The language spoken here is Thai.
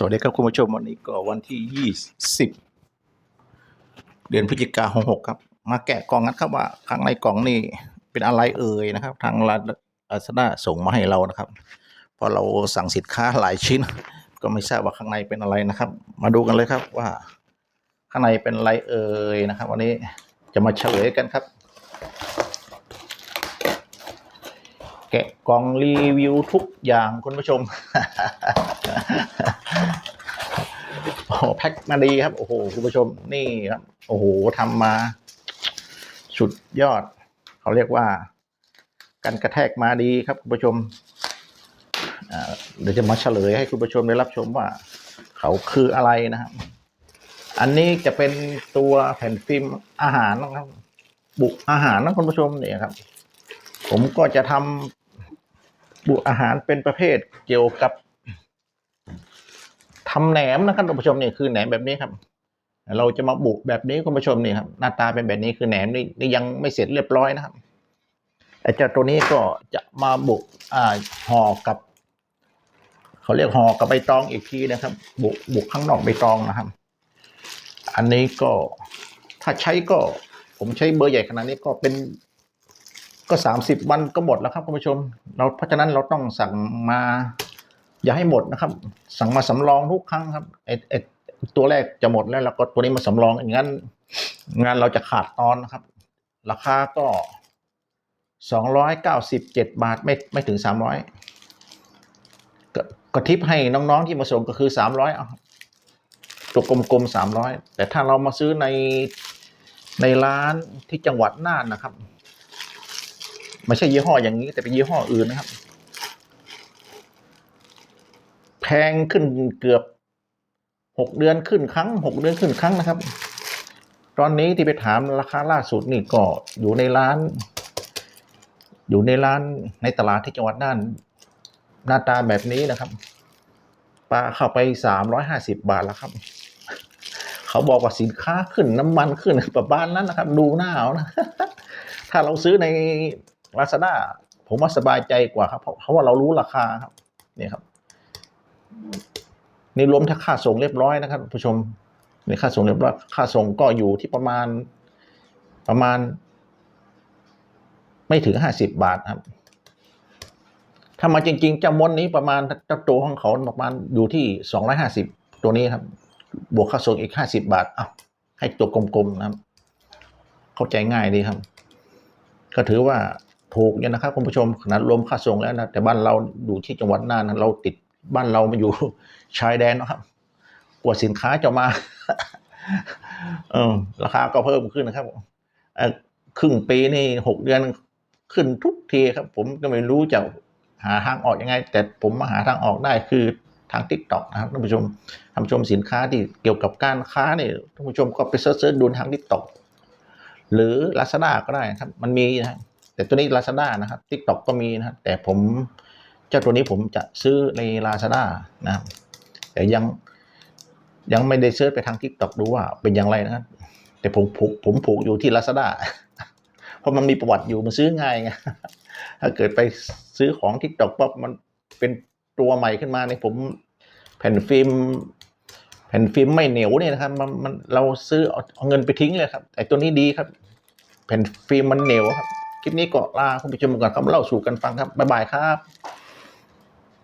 สวัสดีครับคุณผู้ชมวันนี้ก็วันที่ยี่สิบเดือนพฤศจิกาหกหกครับ มาแกะกล่องกันครับว่าข้างในกล่องนี่เป็นอะไรเอ่ยนะครับ ทางร้านอาสนาส่งมาให้เรานะครับพราะเราสั่งสินค้าหลายชิ้น ก็ไม่ทราบว่าข้างในเป็นอะไรนะครับ มาดูกันเลยครับว่า ข้างในเป็นอะไรเอ่ยนะครับ วันนี้จะมาเฉลยกันครับ แกะกล่องรีวิวทุกอย่างคุณผู้ชม แพ็คมาดีครับ โอ้โหคุณผู้ชมนี่ครับ โอ้โหทำมาสุดยอด เขาเรียกว่าการกระแทกมาดีครับคุณผู้ชมเดี๋ยวจะมาเฉลยให้คุณผู้ชมได้รับชมว่า เขาคืออะไรนะครับ อันนี้จะเป็นตัวแผ่นฟิล์มอาหารนะครับ บุอาหารนะคุณผู้ชมเนี่ยครับ ผมก็จะทำบุอาหารเป็นประเภทเกี่ยวกับ ทำแหนมนะครับคุณผู้ชมนี่คือแหนมแบบนี้ครับ เราจะมาบุแบบนี้คุณผู้ชมนี่ครับหน้าตาเป็นแบบนี้คือแหนมนี่นี่ยังไม่เสร็จเรียบร้อยนะครับไอ้เจ้าตัวนี้ก็จะมาบุอ่าห่อกับเขาเรียกห่อกับใบตองอีกทีนะครับ บุบุข้างนอกใบตองนะครับ อันนี้ก็ถ้าใช้ก็ผมใช้เบอร์ใหญ่ขนาดนี้ก็เป็นก็สามสิบวันก็หมดแล้วครับคุณผู้ชม เราเพราะฉะนั้นเราต้องสั่งมา อย่าให้หมดนะครับ สั่งมาสำรองทุกครั้งครับไอไอตัวแรกจะหมดแล้วเราก็ตัวนี้มาสำรองอย่างนั้น งานเราจะขาดตอนนะครับ ราคาก็สองร้อยเก้าสิบเจ็ดบาทไม่ไม่ถึงสามร้อยก็ทิปให้น้องๆที่มาส่งก็คือสามร้อยเอาตัวกลมๆสามร้อยแต่ถ้าเรามาซื้อในในร้านที่จังหวัดน่านนะครับ ไม่ใช่ยี่ห้ออย่างนี้แต่เป็นยี่ห้ออื่นนะครับ แพงขึ้นเกือบหกเดือนขึ้นครั้งหกเดือนขึ้นครั้งนะครับ ตอนนี้ที่ไปถามราคาล่าสุดนี่ก็อยู่ในร้าน อยู่ในร้านในตลาดที่จังหวัดน่านหน้าตาแบบนี้นะครับปลาเข้าไปสามร้อยห้าสิบบาทแล้วครับ เขาบอกว่าสินค้าขึ้นน้ำมันขึ้นประมาณนั้นนะครับ ดูหน้าเอานะถ้าเราซื้อในลาซาด้าผมว่าสบายใจกว่าครับ เพราะเพราะว่าเรารู้ราคาครับนี่ครับ นี่รวมทั้งค่าส่งเรียบร้อยนะครับผู้ชมนี่ค่าส่งเรียบร้อยค่าส่งก็อยู่ที่ประมาณประมาณ ไม่ถึงห้าสิบบาทครับ ถ้ามาจริงๆเจ้ามดนี้ประมาณเจ้าตัวของเขาประมาณอยู่ที่สองร้อยห้าสิบตัวนี้ครับ บวกค่าส่งอีกห้าสิบบาทอะให้ตัวกลมๆนะครับ เข้าใจง่ายดีครับ ก็ถือว่าถูกเนี่ยนะครับคุณผู้ชมขนาดรวมค่าส่งแล้วนะแต่บ้านเราอยู่ที่จังหวัดน่านนะเราติด บ้านเรามาอยู่ชายแดนนะครับกว่าสินค้าจะมาเออราคาก็เพิ่มขึ้นนะครับครึ่งปีนี่หกเดือนขึ้นทุกทีครับ ผมก็ไม่รู้จะหาทางออกยังไง แต่ผมมาหาทางออกได้คือทางทิกตอกนะครับท่านผู้ชมท่านผู้ชมสินค้าที่เกี่ยวกับการค้าเนี่ยท่านผู้ชมก็ไปเซิร์ชดูทางทิกตอกหรือ Lazada ก็ได้ครับ มันมีนะแต่ตัวนี้ Lazada นะครับ TikTok ก็มีนะแต่ผม เจ้าตัวนี้ผมจะซื้อใน Lazada นะแต่ยังยังไม่ได้เซิร์ชไปทาง TikTok ดูว่าเป็นอย่างไรนะครับแต่ผมผูกผมผูกอยู่ที่ Lazada เพราะมันมีประวัติอยู่มันซื้อง่ายไงถ้าเกิดไปซื้อของ TikTok ปั๊บมันเป็นตัวใหม่ขึ้นมาเนี่ยผมแผ่นฟิล์มแผ่นฟิล์มไม่เหนียวเนี่ยนะครับมันมันเราซื้อเอาเอาเงินไปทิ้งเลยครับไอ้ตัวนี้ดีครับ แผ่นฟิล์มมันเหนียวครับ คลิปนี้ก็ลาคุณผู้ชมก่อนครับเล่าสู่กันฟังครับ บ๊ายบายครับ